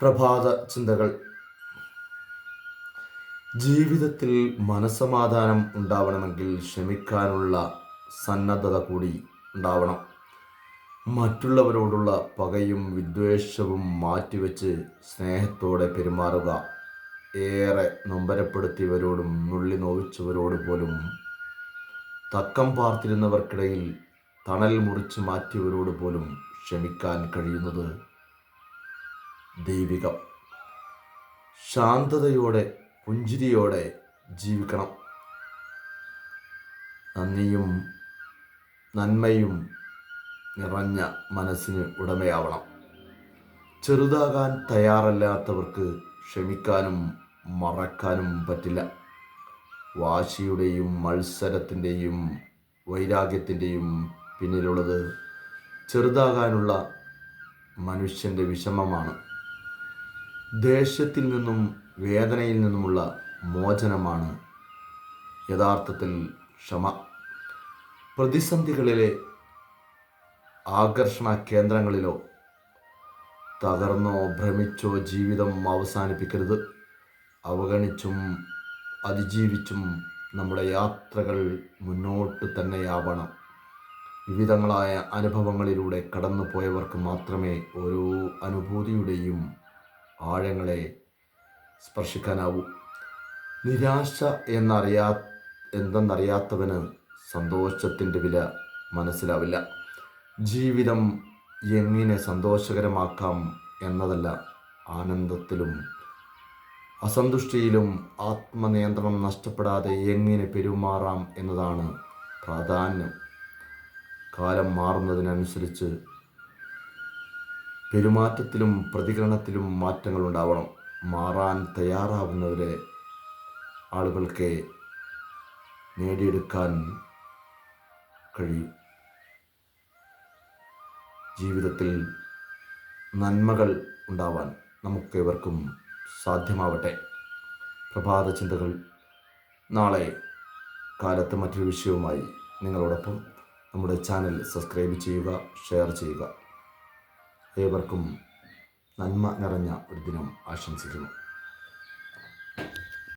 പ്രഭാത ചിന്തകൾ ജീവിതത്തിൽ മനസമാധാനം ഉണ്ടാവണമെങ്കിൽ ക്ഷമിക്കാനുള്ള സന്നദ്ധത കൂടി ഉണ്ടാവണം. മറ്റുള്ളവരോടുള്ള പകയും വിദ്വേഷവും മാറ്റിവെച്ച് സ്നേഹത്തോടെ പെരുമാറുക. ഏറെ നൊമ്പരപ്പെടുത്തിയവരോടും നുള്ളി നോവിച്ചവരോട് പോലും തക്കം പാർത്തിരുന്നവർക്കിടയിൽ തണൽ മുറിച്ച് മാറ്റിയവരോട് പോലും ക്ഷമിക്കാൻ കഴിയുന്നത് ദൈവികം. ശാന്തതയോടെ പുഞ്ചിരിയോടെ ജീവിക്കണം. നന്ദിയും നന്മയും നിറഞ്ഞ മനസ്സിന് ഉടമയാവണം. ചെറുതാകാൻ തയ്യാറല്ലാത്തവർക്ക് ക്ഷമിക്കാനും മറക്കാനും പറ്റില്ല. വാശിയുടെയും മത്സരത്തിന്റെയും വൈരാഗ്യത്തിന്റെയും പിന്നിലുള്ളത് ചെറുതാകാനുള്ള മനുഷ്യന്റെ വിഷമമാണ്. ദേഷ്യത്തിൽ നിന്നും വേദനയിൽ നിന്നുമുള്ള മോചനമാണ് യഥാർത്ഥത്തിൽ ക്ഷമ. പ്രതിസന്ധികളിലെ ആകർഷണ കേന്ദ്രങ്ങളിലോ തകർന്നോ ഭ്രമിച്ചോ ജീവിതം അവസാനിപ്പിക്കരുത്. അവഗണിച്ചും അതിജീവിച്ചും നമ്മുടെ യാത്രകൾ മുന്നോട്ട് തന്നെയാവണം. വിവിധങ്ങളായ അനുഭവങ്ങളിലൂടെ കടന്നു പോയവർക്ക് മാത്രമേ ഓരോ അനുഭൂതിയുടെയും ആഴങ്ങളെ സ്പർശിക്കാനാവൂ. നിരാശ എന്നറിയാ എന്തെന്നറിയാത്തവന് സന്തോഷത്തിന്റെ വില മനസ്സിലാവില്ല. ജീവിതം എങ്ങനെ സന്തോഷകരമാക്കാം എന്നതല്ല ആനന്ദത്തിലും അസന്തുഷ്ടിയിലും ആത്മനിയന്ത്രണം നഷ്ടപ്പെടാതെ എങ്ങനെ പെരുമാറാം എന്നതാണ് പ്രാധാന്യം. കാലം മാറുന്നതിനനുസരിച്ച് പെരുമാറ്റത്തിലും പ്രതികരണത്തിലും മാറ്റങ്ങൾ ഉണ്ടാവണം. മാറാൻ തയ്യാറാവുന്നവരെ ആളുകൾക്ക് നേടിയെടുക്കാൻ കഴിയും. ജീവിതത്തിൽ നന്മകൾ ഉണ്ടാവാൻ നമുക്കേവർക്കും സാധ്യമാവട്ടെ. പ്രഭാത ചിന്തകൾ നാളെ കാലത്ത് മറ്റൊരു വിഷയവുമായി നിങ്ങളോടൊപ്പം. നമ്മുടെ ചാനൽ സബ്സ്ക്രൈബ് ചെയ്യുക ഷെയർ ചെയ്യുക. ഏവർക്കും നന്മ നിറഞ്ഞ ഒരു ദിനം ആശംസിക്കുന്നു.